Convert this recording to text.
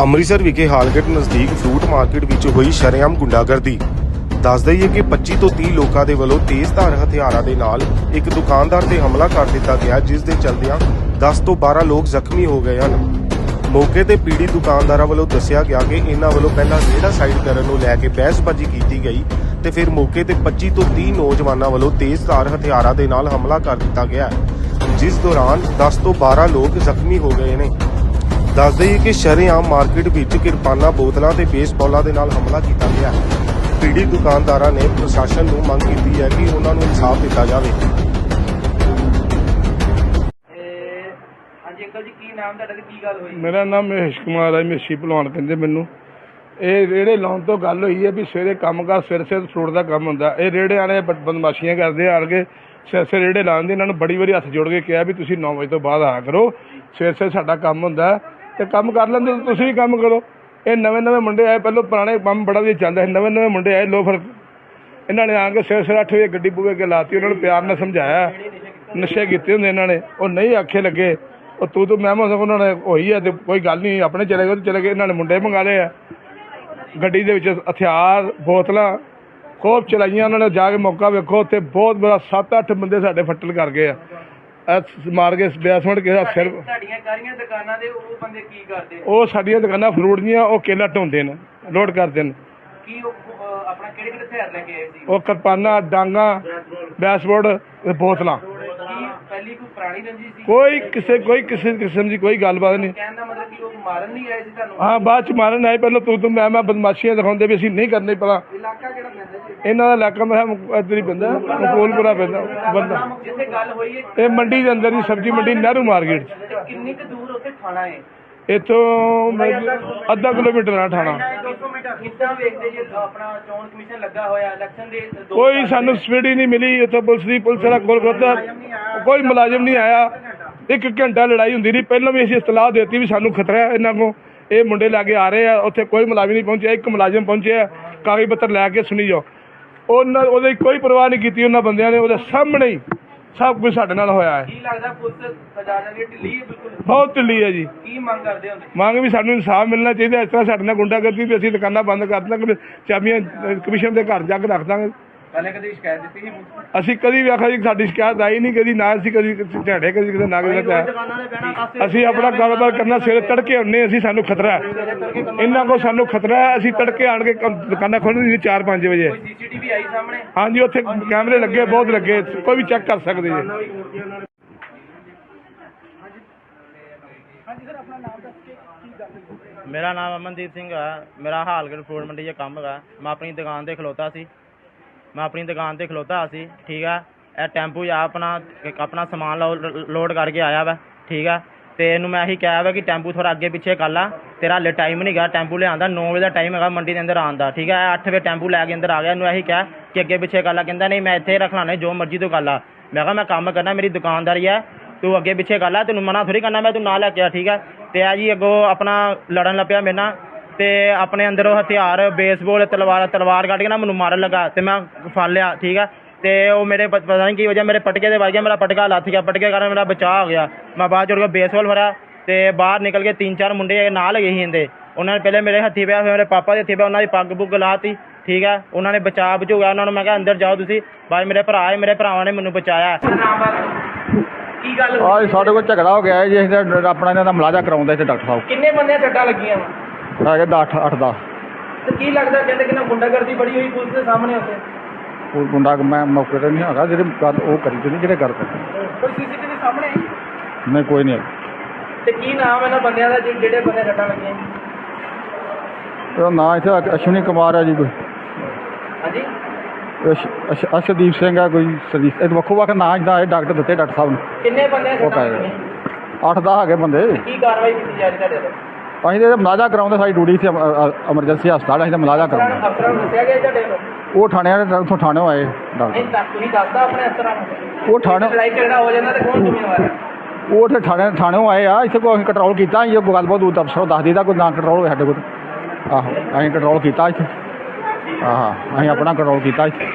ਅੰਮ੍ਰਿਤਸਰ ਵਿਖੇ ਹਾਲਗੇਟ ਨਜ਼ਦੀਕ fruit market ਵਿੱਚ ਹੋਈ ਸ਼ਰੇਆਮ ਗੁੰਡਾਗਰਦੀ। ਦੱਸ ਦਈਏ ਕਿ 25 ਤੋਂ 30 ਲੋਕਾਂ ਦੇ ਵੱਲੋਂ ਤੇਜ਼ਧਾਰ ਹਥਿਆਰਾਂ ਦੇ ਨਾਲ ਇੱਕ ਦੁਕਾਨਦਾਰ ਤੇ ਹਮਲਾ ਕਰ ਦਿੱਤਾ ਗਿਆ, ਜਿਸ ਦੇ ਚਲਦਿਆਂ 10 ਤੋਂ 12 ਲੋਕ ਜ਼ਖਮੀ ਹੋ ਗਏ ਹਨ। ਮੌਕੇ ਤੇ ਪੀੜੀ ਦੁਕਾਨਦਾਰਾਂ ਵੱਲੋਂ ਦੱਸਿਆ ਗਿਆ ਕਿ ਇਹਨਾਂ ਵੱਲੋਂ ਪਹਿਲਾਂ ਰੇੜਾ ਸਾਈਡ ਕਰਨ ਨੂੰ ਲੈ ਕੇ ਬਹਿਸਬਾਜ਼ੀ ਕੀਤੀ ਗਈ ਤੇ ਫਿਰ ਮੌਕੇ ਤੇ 25 ਤੋਂ 30 ਨੌਜਵਾਨਾਂ ਵੱਲੋਂ ਤੇਜ਼ਧਾਰ ਹਥਿਆਰਾਂ ਦੇ ਨਾਲ ਹਮਲਾ ਕਰ ਦਿੱਤਾ ਗਿਆ, ਜਿਸ ਦੌਰਾਨ 10 ਤੋਂ 12 ਲੋਕ ਜ਼ਖਮੀ ਹੋ ਗਏ ਨੇ। ਦੱਸ ਦਈਏ ਕਿ ਸ਼ਰੇਆਮ ਮਾਰਕੀਟ ਵਿੱਚ ਕਿਰਪਾਨਾਂ ਬੋਤਲਾਂ ਤੇ ਬੇਸਬਾਲਾਂ ਦੇ ਨਾਲ ਹਮਲਾ ਕੀਤਾ ਗਿਆ ਪੀੜੀ ਦੁਕਾਨਦਾਰਾਂ ਨੇ ਪ੍ਰਸ਼ਾਸਨ ਨੂੰ ਮੰਗ ਕੀਤੀ ਹੈ ਕਿ ਉਹਨਾਂ ਨੂੰ ਇਨਸਾਫ ਦਿੱਤਾ ਜਾਵੇ। ਇਹ ਹਾਂਜੀ ਅੰਕਲ ਜੀ ਕੀ ਨਾਮ ਤੁਹਾਡਾ ਤੇ ਕੀ ਗੱਲ ਹੋਈ? ਮੇਰਾ ਨਾਮ ਮਹੇਸ਼ ਕੁਮਾਰ ਹੈ ਮੇਸ਼ੀ ਭਲਵਾਨ ਕਹਿੰਦੇ ਮੈਨੂੰ। ਇਹ ਰੇੜੇ ਲਾਉਣ ਤੋਂ ਗੱਲ ਹੋਈ ਹੈ ਵੀ ਸਵੇਰੇ ਕੰਮਕਾਰ ਸਿਰ ਸਿਰ ਫਰੂਟ ਦਾ ਕੰਮ ਹੁੰਦਾ। ਇਹ ਰੇੜੇ ਵਾਲੇ ਬਦਮਾਸ਼ੀਆਂ ਕਰਦੇ ਆਣ ਕੇ ਸਿਰ ਸਿਰ ਰੇੜੇ ਲਾਉਂਦੇ ਇਹਨਾਂ ਨੂੰ ਬੜੀ ਵਾਰੀ ਹੱਥ ਜੋੜ ਕੇ ਕਿਹਾ ਵੀ ਤੁਸੀਂ 9 ਵਜੇ ਤੋਂ ਬਾਅਦ ਆਇਆ ਕਰੋ। ਸਿਰ ਸਿਰ ਸਾਡਾ ਕੰਮ ਹੁੰਦਾ। ਹੈ ਤੇ ਕੰਮ ਕਰ ਲੈਂਦੇ ਤਾਂ ਤੁਸੀਂ ਵੀ ਕੰਮ ਕਰੋ। ਇਹ ਨਵੇਂ ਨਵੇਂ ਮੁੰਡੇ ਆਏ, ਪਹਿਲਾਂ ਪੁਰਾਣੇ ਕੰਮ ਬੜਾ ਵਧੀਆ ਚੱਲਦਾ ਸੀ, ਨਵੇਂ ਨਵੇਂ ਮੁੰਡੇ ਆਏ, ਲੋ ਫਿਰ ਇਹਨਾਂ ਨੇ ਆ ਕੇ ਸਿਰ ਸਿਰ 8 ਵਜੇ ਗੱਡੀ ਪੂਵੇ ਕੇ ਲਾਤੀ, ਉਹਨਾਂ ਨੂੰ ਪਿਆਰ ਨਾਲ ਸਮਝਾਇਆ। ਨਸ਼ੇ ਕੀਤੇ ਹੁੰਦੇ ਇਹਨਾਂ ਨੇ, ਉਹ ਨਹੀਂ ਆਖੇ ਲੱਗੇ। ਉਹ ਤੂੰ ਤੂੰ, ਮੈਂ ਮੈਂ ਉਹਨਾਂ ਨੇ ਹੋਈ ਹੈ ਤੇ ਕੋਈ ਗੱਲ ਨਹੀਂ, ਆਪਣੇ ਚਲੇ ਗਏ ਤੇ ਚਲੇ ਗਏ, ਇਹਨਾਂ ਨੇ ਮੁੰਡੇ ਮੰਗਾ ਲਏ ਆ। ਗੱਡੀ ਦੇ ਵਿੱਚ ਹਥਿਆਰ, ਬੋਤਲਾਂ ਖੂਬ ਚਲਾਈਆਂ, ਉਹਨਾਂ ਨੇ ਜਾ ਕੇ ਮੌਕਾ ਵੇਖੋ ਤੇ ਬਹੁਤ ਬੜਾ 7-8 ਬੰਦੇ ਸਾਡੇ ਫੱਟਲ ਕਰ ਗਏ ਆ। ਮਾਰ ਕੇ ਬੈਸਮੈਂਟ ਕਿਸੇ ਦਾ ਸਿਰ ਤੁਹਾਡੀਆਂ ਕਾਰੀਆਂ ਦੁਕਾਨਾਂ ਦੇ ਉਹ ਬੰਦੇ ਕੀ ਕਰਦੇ? ਉਹ ਸਾਡੀਆਂ ਦੁਕਾਨਾਂ ਫਰੂਟ ਦੀਆਂ ਉਹ ਕੇਲਾ ਢੋਂਦੇ ਨੇ ਲੋਡ ਕਰਦੇ ਨੇ। ਕੀ ਉਹ ਅਹ, ਆਪਣਾ ਕਿਹੜੇ ਕਿਹੜੇ ਹਥਿਆਰ ਲੈ ਕੇ ਆਏ ਸੀ? ਉਹ ਕਿਰਪਾਨਾਂ ਡਾਂਗਾ ਬੈਸਬੋਰਡ ਤੇ ਬੋਤਲਾਂ। ਕੀ ਪਹਿਲੀ ਕੋਈ ਪੁਰਾਣੀ ਰੰਜੀ ਸੀ? ਕੋਈ ਕਿਸੇ ਕੋਈ ਕਿਸੇ ਕਿਸਮ ਦੀ ਕੋਈ ਗੱਲਬਾਤ ਨਹੀਂ। ਕਹਿਣ ਦਾ ਮਤਲਬ ਕਿ ਉਹ ਮਾਰਨ ਨਹੀਂ ਆਏ ਸੀ ਤੁਹਾਨੂੰ? ਹਾਂ ਬਾਅਦ ਚ ਮਾਰਨ ਆਏ ਪਹਿਲਾਂ ਤੂੰ ਤੂੰ ਮੈਂ ਮੈਂ ਬਦਮਾਸ਼ੀਆਂ ਦਿਖਾਉਂਦੇ ਵੀ ਅਸੀਂ ਨਹੀਂ ਕਰਨੀ ਇਲਾਕਾ ਕਿਹੜਾ ਜੀ ਇਹਨਾਂ ਦਾ ਇਲਾਕਾ ਮੇਰਾ ਇੱਧਰ ਹੀ ਪੈਂਦਾ ਮਕਬੂਲਪੁਰਾ ਪੈਂਦਾ ਬੰਦਾ। ਜਿੱਥੇ ਗੱਲ ਹੋਈ ਹੈ ਇਹ ਮੰਡੀ ਦੇ ਅੰਦਰ ਹੀ ਸਬਜ਼ੀ ਮੰਡੀ ਨਹਿਰੂ ਮਾਰਕੀਟ 'ਚ। ਤੇ ਕਿੰਨੀ ਕੁ ਦੂਰ ਉੱਥੇ ਥਾਣਾ ਹੈ? ਇੱਥੋਂ ਮਤਲਬ ਅੱਧਾ ਕਿਲੋਮੀਟਰ ਆ ਠਾਣਾ ਕਿੱਦਾਂ ਵੇਖਦੇ ਜੀ? ਆਪਣਾ ਚੋਣ ਕਮਿਸ਼ਨ ਲੱਗਾ ਹੋਇਆ ਇਲੈਕਸ਼ਨ ਦੇ ਦੋ ਕੋਈ ਸਾਨੂੰ ਸਪੀਡ ਹੀ ਨਹੀਂ ਮਿਲੀ ਇੱਥੋਂ ਪੁਲਿਸ ਦੀ ਪੁਲਿਸ ਦਾ ਕੋਲ ਖੋਤਾ ਕੋਈ ਮੁਲਾਜ਼ਮ ਨਹੀਂ ਆਇਆ। ਇੱਕ ਘੰਟਾ ਲੜਾਈ ਹੁੰਦੀ ਰਹੀ। ਪਹਿਲਾਂ ਵੀ ਅਸੀਂ ਇਤਲਾਹ ਦਿੱਤੀ ਵੀ ਸਾਨੂੰ ਖਤਰਾ ਹੈ ਇਹਨਾਂ ਕੋ ਇਹ ਮੁੰਡੇ ਲੈ ਕੇ ਆ ਰਹੇ ਆ ਉੱਥੇ ਕੋਈ ਮੁਲਾਜ਼ਮ ਨਹੀਂ ਪਹੁੰਚਿਆ ਇੱਕ ਮੁਲਾਜ਼ਮ ਪਹੁੰਚਿਆ ਕਾਗਜ਼ ਪੱਤਰ ਲੈ ਕੇ ਸੁਣੀ ਜਾਓ। ਉਹਨਾਂ ਉਹਦੀ ਕੋਈ ਪਰਵਾਹ ਨਹੀਂ ਕੀਤੀ ਉਹਨਾਂ ਬੰਦਿਆਂ ਨੇ ਉਹਦੇ ਸਾਹਮਣੇ ਹੀ ਸਭ ਕੁਝ ਸਾਡੇ ਨਾਲ ਹੋਇਆ ਹੈ। ਕੀ ਲੱਗਦਾ ਪੁਲਿਸ ਖਜ਼ਾਨਾ ਦੀ ਢਿੱਲੀ ਹੈ ਬਿਲਕੁਲ? ਬਹੁਤ ਢਿੱਲੀ ਹੈ ਜੀ। ਕੀ ਮੰਗ ਕਰਦੇ ਹੋ ਤੁਸੀਂ? ਮੰਗ ਵੀ ਸਾਨੂੰ ਇਨਸਾਫ ਮਿਲਣਾ ਚਾਹੀਦਾ ਇਸ ਤਰ੍ਹਾਂ ਸਾਡੇ ਨਾਲ ਗੁੰਡਾਗਰਦੀ ਵੀ ਅਸੀਂ ਦੁਕਾਨਾਂ ਬੰਦ ਕਰ ਦਾਂਗੇ ਚਾਬੀਆਂ ਕਮਿਸ਼ਨ ਦੇ ਘਰ ਜਾ ਕੇ ਰੱਖ ਦਾਂਗੇ। ਪਹਿਲੇ ਕਦੇ ਸ਼ਿਕਾਇਤ ਦਿੱਤੀ ਸੀ ਪੁਲਿਸ ਅਸੀਂ ਕਦੀ ਵੀ ਆਖਿਆ ਜੀ ਸਾਡੀ ਸ਼ਿਕਾਇਤ ਆਈ ਨਹੀਂ ਕਦੀ ਨਾ ਅਸੀਂ ਕਦੀ ਝਾੜੇ ਕਦੀ ਕਿਤੇ ਨਾ ਕਿਸੇ ਦਾ ਅਸੀਂ ਆਪਣਾ ਕਾਰੋਬਾਰ ਕਰਨਾ ਸਵੇਰੇ ਤੜਕੇ ਹੁੰਨੇ ਅਸੀਂ ਸਾਨੂੰ ਖਤਰਾ ਹੈ। ਇਹਨਾਂ ਕੋ ਸਾਨੂੰ ਖਤਰਾ ਹੈ ਅਸੀਂ ਤੜਕੇ ਆਣ ਕੇ ਕੰਮ- ਦੁਕਾਨਾਂ ਖੋਲ੍ਹਣੀ 4-5 ਵਜੇ। ਕੋਈ ਸੀਸੀਟੀਵੀ ਆਈ ਸਾਹਮਣੇ? ਹਾਂਜੀ ਉੱਥੇ ਕੈਮਰੇ ਲੱਗੇ ਬਹੁਤ ਲੱਗੇ ਕੋਈ ਵੀ ਚੈੱਕ ਕਰ ਸਕਦੇ ਜੀ। ਮੇਰਾ ਨਾਮ ਅਮਨਦੀਪ ਸਿੰਘ ਹੈ ਮੇਰਾ ਹਾਲਗੜ ਫੂਡ ਮੰਡੀ 'ਚ ਕੰਮ ਹੈਗਾ। ਮੈਂ ਆਪਣੀ ਦੁਕਾਨ ਤੇ ਖਲੋਤਾ ਸੀ। ਮੈਂ ਆਪਣੀ ਦੁਕਾਨ ਤੇ ਖਲੋਤਾ ਸੀ, ਠੀਕ ਆ? ਇਹ ਟੈਂਪੂ ਜਾ ਆਪਣਾ ਆਪਣਾ ਸਮਾਨ ਲੋ- ਲੋਡ ਕਰਕੇ ਆਇਆ ਵਾ, ਠੀਕ ਆ? ਤੇ ਇਹਨੂੰ ਮੈਂ ਇਹੀ ਕਿਹਾ ਵਾ ਕਿ ਟੈਂਪੂ ਥੋੜਾ ਅੱਗੇ ਪਿੱਛੇ ਕਰ ਲਾ। ਤੇਰਾ ਹਲੇ ਟਾਈਮ ਨਹੀਂ ਗਾ, ਟੈਂਪੂ ਲਿਆਂਦਾ 9 ਵਜੇ ਦਾ ਟਾਈਮ ਹੈਗਾ ਮੰਡੀ ਦੇ ਅੰਦਰ ਆਉਣ ਦਾ, ਠੀਕ ਹੈ 8 ਵਜੇ ਟੈਂਪੂ ਲੈ ਕੇ ਅੰਦਰ ਆ ਗਿਆ, ਇਹਨੂੰ ਇਹੀ ਕਿਹਾ ਕਿ ਅੱਗੇ ਪਿੱਛੇ ਕਰ ਲਾ, ਕਹਿੰਦਾ ਨਹੀਂ ਮੈਂ ਇੱਥੇ ਰੱਖ ਨਹੀਂ ਜੋ ਮਰਜ਼ੀ ਤੂੰ ਗੱਲ ਆ ਮੈਂ ਕਿਹਾ, ਮੈਂ ਕੰਮ ਕਰਨਾ, ਮੇਰੀ ਦੁਕਾਨਦਾਰੀ ਹੈ ਤੂੰ ਅੱਗੇ ਪਿੱਛੇ ਕਰ ਲਾ, ਤੈਨੂੰ ਮਨਾ ਥੋੜੀ ਕਰਨਾ, ਮੈਂ ਤੂੰ ਨਾ ਲੈ ਕੇ ਆ, ਠੀਕ ਆ? ਤੇ ਆ ਜੀ ਅੱਗੋਂ ਆਪਣਾ ਲੜਨ ਲੱਪਿਆ ਮੇਰੇ ਨਾਲ। ਤੇ ਆਪਣੇ ਅੰਦਰੋਂ ਹਥਿਆਰ ਬੇਸਬਾਲ ਤਲਵਾਰ ਤਲਵਾਰ ਕੱਢ ਕੇ ਨਾ ਮੈਨੂੰ ਮਾਰਨ ਲੱਗਾ ਤੇ ਮੈਂ ਫੜ ਲਿਆ ਠੀਕ ਆ? ਤੇ ਉਹ ਮੇਰੇ ਪ- ਪਤਾ ਨਹੀਂ ਕੀ ਵਜ੍ਹਾ ਮੇਰੇ ਪਟਕੇ ਦੇ ਵੱਜ ਗਿਆ ਮੇਰਾ ਪਟਕਾ ਲੱਥ ਗਿਆ ਪਟਕੇ ਕਾਰਨ ਮੇਰਾ ਬਚਾਅ ਹੋ ਗਿਆ। ਮੈਂ ਬਾਅਦ ਚੜ ਕੇ ਬੇਸਬਾਲ ਫੜਿਆ ਤੇ ਬਾਹਰ ਨਿਕਲ ਕੇ ਤਿੰਨ ਚਾਰ ਮੁੰਡੇ ਨਾਲ ਗਏ ਸੀ ਇਹਦੇ। ਉਹਨਾਂ ਨੇ ਪਹਿਲੇ ਮੇਰੇ ਹੱਥੀ ਪਿਆ ਫਿਰ ਮੇਰੇ ਪਾਪਾ ਦੇ ਹੱਥੀ ਪਿਆ ਉਹਨਾਂ ਦੀ ਪੱਗ ਪੁੱਗ ਲਾਤੀ ਠੀਕ ਆ? ਉਹਨਾਂ ਨੇ ਬਚਾਅ ਬਚੂਗਾ ਉਹਨਾਂ ਨੂੰ ਮੈਂ ਕਿਹਾ ਅੰਦਰ ਜਾਓ ਤੁਸੀਂ। ਬਾਅਦ ਮੇਰੇ ਭਰਾ ਆਏ ਮੇਰੇ ਭਰਾਵਾਂ ਨੇ ਮੈਨੂੰ ਬਚਾਇਆ। ਕੀ ਗੱਲ ਹੋਈ? ਆਹ ਸਾਡੇ ਕੋਲ ਝਗੜਾ ਹੋ ਗਿਆ ਹੈ ਜੀ ਅਸੀਂ ਤਾਂ ਆਪਣਾ ਇਹਨਾਂ ਦਾ ਮਲਾਜਾ ਕਰਾਉਂਦਾ ਇੱਥੇ ਡਾਕਟਰ ਸਾਹਿਬ। ਕਿੰਨੇ ਬੰਦਿਆਂ ਛੱਟਾਂ ਲੱਗੀਆਂ ਵਾ? ਹੈਗੇ 10 8 ਦਾ ਤੇ ਕੀ ਲੱਗਦਾ ਕਹਿੰਦੇ ਕਿ ਨਾ ਗੁੰਡਾਗਰਦੀ ਬੜੀ ਹੋਈ ਪੁਲਿਸ ਦੇ ਸਾਹਮਣੇ ਉੱਥੇ? ਉਹ ਮੁੰਡਾ ਮੈਂ ਮੌਕੇ ਤੇ ਨਹੀਂ ਹੈਗਾ ਜਿਹੜੇ ਗੱਲ ਉਹ ਕਰੀ ਤੇ ਨਹੀਂ ਜਿਹੜੇ ਗੱਲ ਕਰਦੇ ਕੋਈ ਸੀਸੀਟੀਵੀ ਸਾਹਮਣੇ ਆਈ? ਨਹੀਂ ਕੋਈ ਨਹੀਂ ਤੇ ਕੀ ਨਾਮ ਇਹਨਾਂ ਬੰਦਿਆਂ ਦਾ ਜਿ- ਜਿਹੜੇ ਬੰਦੇ ਛੱਟਾਂ ਲੱਗੀਆਂ? ਉਹਦਾ ਨਾਂ ਇੱਥੇ ਅਕ- ਅਸ਼ਵਨੀ ਕੁਮਾਰ ਹੈ ਜੀ ਕੋਈ। ਹਾਂਜੀ? ਅਸ਼- ਅਸ਼- ਅਸ਼ਦੀਪ ਸਿੰਘ ਹੈ ਕੋਈ ਸਰਦੀਪ ਇਹ ਵੱਖੋ ਵੱਖ ਨਾਂ ਜਿਹਦਾ ਇਹ ਡਾਕਟਰ ਦਿੱਤੇ ਡਾਕਟਰ ਸਾਹਿਬ ਨੇ। ਕਿੰਨੇ ਬੰਦੇ ਉਹ। ਲੱਗੀਆਂ? 8 ਦਾ ਹੈਗੇ ਬੰਦੇ। ਕੀ ਕਾਰਵਾਈ ਕੀਤੀ ਜਾ ਰਹੀ ਤੁਹਾਡੇ ਵੱਲੋਂ? ਅਸੀਂ ਤੇ ਮਲਾਜਾ ਕਰਾਉਂਦੇ ਸਾਡੀ ਡਿਊਟੀ ਸੀ ਐਮਰਜੈਂਸੀ ਹਸਪਤਾਲ ਅਸੀਂ ਤਾਂ ਮਲਾਜਾ ਕਰਾਉਂਦੇ। ਨੂੰ ਅਫਸਰਾਂ ਨੂੰ ਦੱਸਿਆ ਗਿਆ ਤੁਹਾਡੇ ਵੱਲੋਂ? ਉਹ ਥਾਣਿਆਂ ਦੇ ਉੱਥੋਂ ਥਾਣਿਓਂ ਆਏ ਡਾਕਟਰ। ਨਹੀਂ ਤਾਂ ਤੁਸੀਂ ਦੱਸਦਾ ਆਪਣੇ ਅਫਸਰਾਂ ਨੂੰ ਉਹ ਥਾਣੇ ਲੜਾਈ ਝਗੜਾ ਹੋ ਜਾਂਦਾ ਤੇ ਕੌਣ ਜ਼ਿੰਮੇਵਾਰ ਹੈ? ਉਹ ਉੱਥੇ ਥਾਣੇ ਥਾਣਿਓਂ ਆਏ ਆ ਇੱਥੇ ਕੋਈ ਅਸੀਂ ਕੰਟਰੋਲ ਕੀਤਾ ਅਸੀਂ ਕੋਈ ਗੱਲਬਾਤ ਉਹ ਅਫਸਰੋਂ ਦੱਸ ਦਿੱਤਾ ਕੋਈ ਨਾ ਕੰਟਰੋਲ ਹੋਵੇ ਸਾਡੇ ਕੋਲ। ਆਹੋ ਅਸੀਂ ਕੰਟਰੋਲ ਕੀਤਾ ਇੱਥੇ। ਆਹਾਂ ਅਸੀਂ ਆਪਣਾ ਕੰਟਰੋਲ ਕੀਤਾ ਇੱਥੇ।